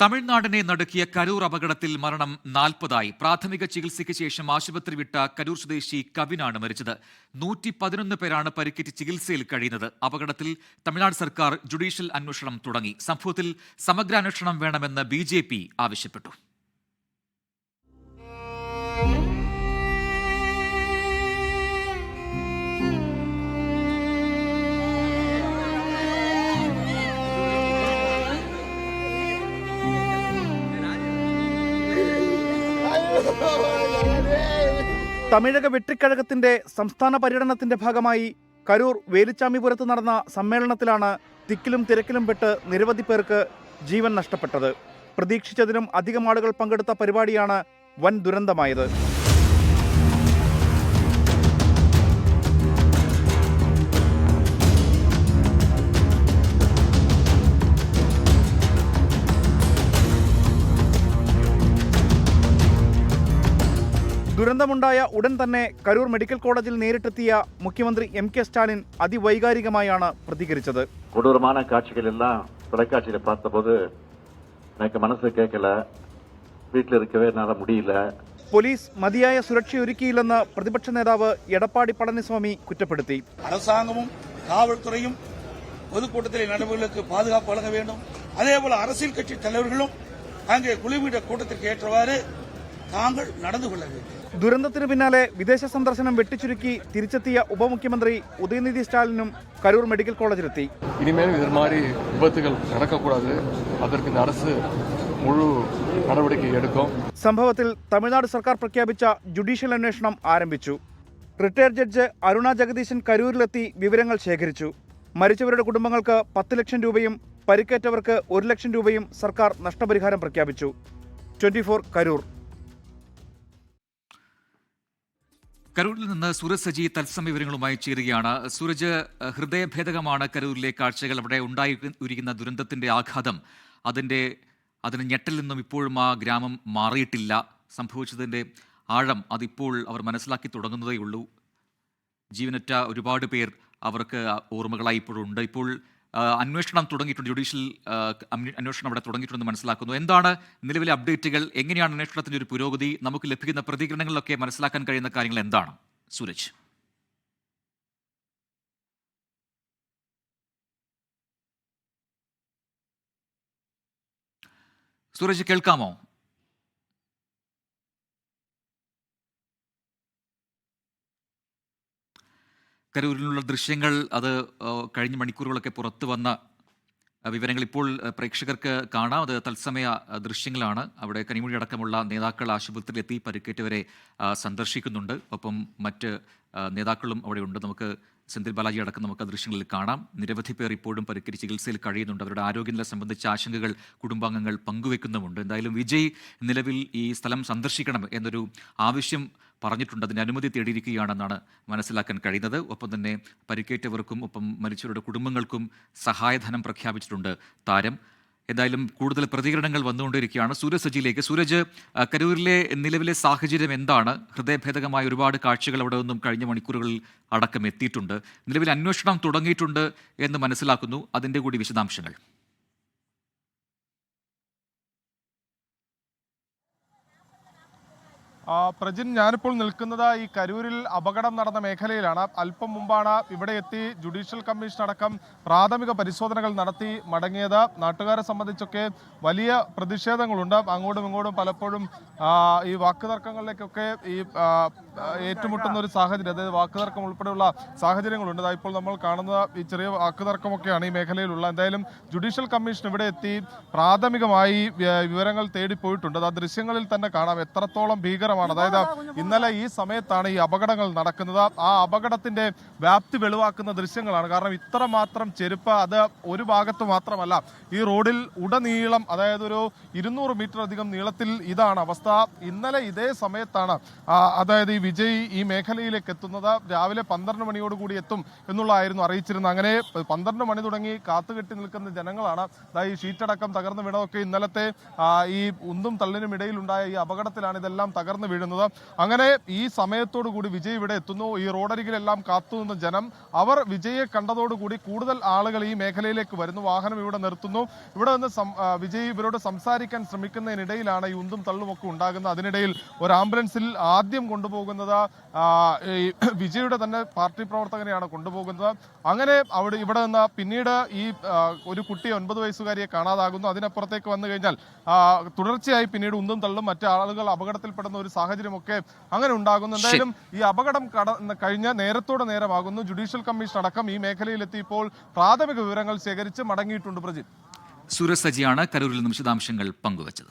തമിഴ്നാടിനെ നടുക്കിയ കരൂർ അപകടത്തിൽ മരണം നാൽപ്പതായി. പ്രാഥമിക ചികിത്സയ്ക്ക് ശേഷം ആശുപത്രി വിട്ട കരൂർ സ്വദേശി കവിനാണ് മരിച്ചത്. നൂറ്റി പതിനൊന്ന് പേരാണ് പരിക്കേറ്റ് ചികിത്സയിൽ കഴിയുന്നത്. അപകടത്തിൽ തമിഴ്നാട് സർക്കാർ ജുഡീഷ്യൽ അന്വേഷണം തുടങ്ങി. സംഭവത്തിൽ സമഗ്ര അന്വേഷണം വേണമെന്ന് ബി ആവശ്യപ്പെട്ടു. തമിഴക വെട്ടിക്കഴകത്തിന്റെ സംസ്ഥാന പര്യടനത്തിന്റെ ഭാഗമായി കരൂർ വേലിച്ചാമിപുരത്ത് നടന്ന സമ്മേളനത്തിലാണ് തിക്കിലും തിരക്കിലും പെട്ട് നിരവധി പേർക്ക് ജീവൻ നഷ്ടപ്പെട്ടത്. പ്രതീക്ഷിച്ചതിനും അധികം ആളുകൾ പങ്കെടുത്ത പരിപാടിയാണ് വൻ ദുരന്തമായത്. ദുരന്തമുണ്ടായ ഉടൻ തന്നെ കരൂർ മെഡിക്കൽ കോളേജിൽ നേരിട്ടെത്തിയ മുഖ്യമന്ത്രി എം കെ സ്റ്റാലിൻ അതിവൈകാരികമായാണ് പ്രതികരിച്ചത് கொடூரமான காட்சிகள் எல்லாம் தொலைக்காட்சியில பார்த்தபோது எனக்கு மனசு கேட்கல வீட்டில் இருக்கவே என்னால் முடியல പോലീസ് മതിയായ സുരക്ഷയൊരുക്കിയില്ലെന്ന് പ്രതിപക്ഷ നേതാവ് എടപ്പാടി പളനിസ്വാമി കുറ്റപ്പെടുത്തി அரசாங்கமும் காவல்துறையும் பொதுக்கூட்டத்தில் நடைபெறுவதற்கு பாதுகாப்பு வழங்க வேண்டும் அதே போல அரசியல் கட்சி தலைவர்களும் அங்கே குழுமிட கூட்டத்திற்கு ஏற்றவாறு தாங்கள் நடந்து கொள்ள வேண்டும் ദുരന്തത്തിന് പിന്നാലെ വിദേശ സന്ദർശനം വെട്ടിച്ചുരുക്കി തിരിച്ചെത്തിയ ഉപമുഖ്യമന്ത്രി ഉദയനിധി സ്റ്റാലിനും കരൂർ മെഡിക്കൽ കോളേജിലെത്തി. ഇനിമേലും ഇതുമാതിരി വിപത്തുകൾ നടക്കക്കൂടാതെ അവർക്ക് നടസ് മുഴു എടുക്കും. സംഭവത്തിൽ തമിഴ്നാട് സർക്കാർ പ്രഖ്യാപിച്ച ജുഡീഷ്യൽ അന്വേഷണം ആരംഭിച്ചു. റിട്ടയർഡ് ജഡ്ജ് അരുണ ജഗദീശൻ കരൂരിലെത്തി വിവരങ്ങൾ ശേഖരിച്ചു. മരിച്ചവരുടെ കുടുംബങ്ങൾക്ക് പത്ത് ലക്ഷം രൂപയും പരിക്കേറ്റവർക്ക് ഒരു ലക്ഷം രൂപയും സർക്കാർ നഷ്ടപരിഹാരം പ്രഖ്യാപിച്ചു. ട്വന്റി കരൂർ. കരൂരിൽ നിന്ന് സൂരജ് സജി തത്സമയ വിവരങ്ങളുമായി ചേരുകയാണ്. സൂരജ് ഹൃദയഭേദകമാണ് കരൂരിലെ കാഴ്ചകൾ. അവിടെ ഉണ്ടായിരിക്കുന്ന ദുരന്തത്തിന്റെ ആഘാതം അതിന്റെ അതിന് ഞെട്ടിൽ നിന്നും ഇപ്പോഴും ആ ഗ്രാമം മാറിയിട്ടില്ല. സംഭവിച്ചതിന്റെ ആഴം അതിപ്പോൾ അവർ മനസ്സിലാക്കി തുടങ്ങുന്നതേ ഉള്ളൂ ജീവനറ്റ ഒരുപാട് പേർ അവർക്ക് ഓർമ്മകളായി ഇപ്പോഴുണ്ട് ഇപ്പോൾ അന്വേഷണം തുടങ്ങിയിട്ടുണ്ട്. ജുഡീഷ്യൽ അന്വേഷണം അവിടെ തുടങ്ങിയിട്ടുണ്ടെന്ന് മനസ്സിലാക്കുന്നു. എന്താണ് നിലവിലെ അപ്ഡേറ്റുകൾ? എങ്ങനെയാണ് അന്വേഷണത്തിന്റെ ഒരു പുരോഗതി? നമുക്ക് ലഭിക്കുന്ന പ്രതികരണങ്ങളിലൊക്കെ മനസ്സിലാക്കാൻ കഴിയുന്ന കാര്യങ്ങൾ എന്താണ്? സൂരജ്. സൂരജ് കേൾക്കാമോ? കരൂരിലുള്ള ദൃശ്യങ്ങൾ അത് കഴിഞ്ഞ മണിക്കൂറുകളൊക്കെ പുറത്തു വന്ന വിവരങ്ങൾ ഇപ്പോൾ പ്രേക്ഷകർക്ക് കാണാം. അത് തത്സമയ ദൃശ്യങ്ങളാണ്. അവിടെ കനിമൊഴി അടക്കമുള്ള നേതാക്കൾ ആശുപത്രിയിലെത്തി പരിക്കേറ്റവരെ സന്ദർശിക്കുന്നുണ്ട്. ഒപ്പം മറ്റ് നേതാക്കളും അവിടെ ഉണ്ട്. നമുക്ക് സെന്തിൽ ബാലാജി അടക്കം നമുക്ക് ദൃശ്യങ്ങളിൽ കാണാം. നിരവധി പേർ ഇപ്പോഴും പരിക്കേറ്റ് ചികിത്സയിൽ കഴിയുന്നുണ്ട്. അവരുടെ ആരോഗ്യനില സംബന്ധിച്ച ആശങ്കകൾ കുടുംബാംഗങ്ങൾ പങ്കുവെക്കുന്നുമുണ്ട്. എന്തായാലും വിജയ് നിലവിൽ ഈ സ്ഥലം സന്ദർശിക്കണം എന്നൊരു ആവശ്യം പറഞ്ഞിട്ടുണ്ട്. അതിന് അനുമതി തേടിയിരിക്കുകയാണെന്നാണ് മനസ്സിലാക്കാൻ കഴിയുന്നത്. ഒപ്പം തന്നെ പരിക്കേറ്റവർക്കും ഒപ്പം മരിച്ചവരുടെ കുടുംബങ്ങൾക്കും സഹായധനം പ്രഖ്യാപിച്ചിട്ടുണ്ട് താരം. എന്തായാലും കൂടുതൽ പ്രതികരണങ്ങൾ വന്നുകൊണ്ടിരിക്കുകയാണ് സൂരജ് സജിയിലേക്ക്. സൂരജ് കരൂരിലെ നിലവിലെ സാഹചര്യം എന്താണ്? ഹൃദയഭേദകമായ ഒരുപാട് കാഴ്ചകൾ അവിടെ നിന്നും കഴിഞ്ഞ മണിക്കൂറുകളിൽ അടക്കം എത്തിയിട്ടുണ്ട്. നിലവിൽ അന്വേഷണം തുടങ്ങിയിട്ടുണ്ട് എന്ന് മനസ്സിലാക്കുന്നു. അതിന്റെ കൂടി വിശദാംശങ്ങൾ. പ്രജിൻ ഞാനിപ്പോൾ നിൽക്കുന്നത് ഈ കരൂരിൽ അപകടം നടന്ന മേഖലയിലാണ്. അല്പം മുമ്പാണ് ഇവിടെ എത്തി ജുഡീഷ്യൽ കമ്മീഷൻ അടക്കം പ്രാഥമിക പരിശോധനകൾ നടത്തി മടങ്ങിയത്. നാട്ടുകാരെ സംബന്ധിച്ചൊക്കെ വലിയ പ്രതിഷേധങ്ങളുണ്ട്. അങ്ങോട്ടും ഇങ്ങോട്ടും പലപ്പോഴും ഈ വാക്കുതർക്കങ്ങളിലേക്കൊക്കെ ഈ ഏറ്റുമുട്ടുന്ന ഒരു സാഹചര്യം അതായത് വാക്കുതർക്കം ഉൾപ്പെടെയുള്ള സാഹചര്യങ്ങളുണ്ട്. ഇപ്പോൾ നമ്മൾ കാണുന്ന ഈ ചെറിയ വാക്കുതർക്കമൊക്കെയാണ് ഈ മേഖലയിലുള്ള. എന്തായാലും ജുഡീഷ്യൽ കമ്മീഷൻ ഇവിടെ എത്തി പ്രാഥമികമായി വിവരങ്ങൾ തേടിപ്പോയിട്ടുണ്ട് അത് ആ ദൃശ്യങ്ങളിൽ തന്നെ കാണാം എത്രത്തോളം ഭീകരമാണ്. അതായത് ഇന്നലെ ഈ സമയത്താണ് ഈ അപകടങ്ങൾ നടക്കുന്നത്. ആ അപകടത്തിന്റെ വ്യാപ്തി വെളിവാക്കുന്ന ദൃശ്യങ്ങളാണ്. കാരണം ഇത്രമാത്രം ചെരുപ്പ് അത് ഒരു ഭാഗത്ത് മാത്രമല്ല ഈ റോഡിൽ ഉടനീളം അതായത് ഒരു ഇരുന്നൂറ് മീറ്റർ അധികം നീളത്തിൽ ഇതാണ് അവസ്ഥ. ഇന്നലെ ഇതേ സമയത്താണ് അതായത് ഈ വിജയ് ഈ മേഖലയിലേക്ക് എത്തുന്നത് രാവിലെ പന്ത്രണ്ട് മണിയോടുകൂടി എത്തും എന്നുള്ളതായിരുന്നു അറിയിച്ചിരുന്നത്. അങ്ങനെ പന്ത്രണ്ട് മണി തുടങ്ങി കാത്തുകെട്ടി നിൽക്കുന്ന ജനങ്ങളാണ് ഈ ഷീറ്റടക്കം തകർന്നു വീണതൊക്കെ ഇന്നലത്തെ ഈ ഉന്തും തള്ളിനും ഇടയിലുണ്ടായ ഈ അപകടത്തിലാണ് ഇതെല്ലാം തകർന്നു വീഴുന്നത്. അങ്ങനെ ഈ സമയത്തോടു കൂടി വിജയ് ഇവിടെ എത്തുന്നു. ഈ റോഡരികിലെല്ലാം കാത്തു നിന്ന ജനം അവർ വിജയെ കണ്ടതോടുകൂടി കൂടുതൽ ആളുകൾ ഈ മേഖലയിലേക്ക് വരുന്നു. വാഹനം ഇവിടെ നിർത്തുന്നു. ഇവിടെ നിന്ന് വിജയ് ഇവരോട് സംസാരിക്കാൻ ശ്രമിക്കുന്നതിനിടയിലാണ് ഈ ഉന്തും തള്ളുമൊക്കെ ഉണ്ടാകുന്നത്. അതിനിടയിൽ ഒരു ആംബുലൻസിൽ ആദ്യം കൊണ്ടുപോകുന്നത്. ഈ വിജയുടെ തന്നെ പാർട്ടി പ്രവർത്തകനെയാണ് കൊണ്ടുപോകുന്നത്. അങ്ങനെ അവിടെ ഇവിടെ നിന്ന് പിന്നീട് ഈ ഒരു കുട്ടി ഒൻപത് വയസ്സുകാരിയെ കാണാതാകുന്നു. അതിനപ്പുറത്തേക്ക് വന്നു കഴിഞ്ഞാൽ തുടർച്ചയായി പിന്നീട് ഉന്തും തള്ളും മറ്റു ആളുകൾ അപകടത്തിൽപ്പെടുന്ന ഒരു സാഹചര്യമൊക്കെ അങ്ങനെ ഉണ്ടാകുന്നു. എന്തായാലും ഈ അപകടം കട കഴിഞ്ഞ നേരത്തോടെ നേരമാകുന്നു. ജുഡീഷ്യൽ കമ്മീഷൻ അടക്കം ഈ മേഖലയിലെത്തി ഇപ്പോൾ പ്രാഥമിക വിവരങ്ങൾ ശേഖരിച്ച് മടങ്ങിയിട്ടുണ്ട് പ്രജിത്. സുരസജിയാണ് സജിയാണ് കരൂരിൽ നിന്നും വിശദാംശങ്ങൾ പങ്കുവച്ചത്.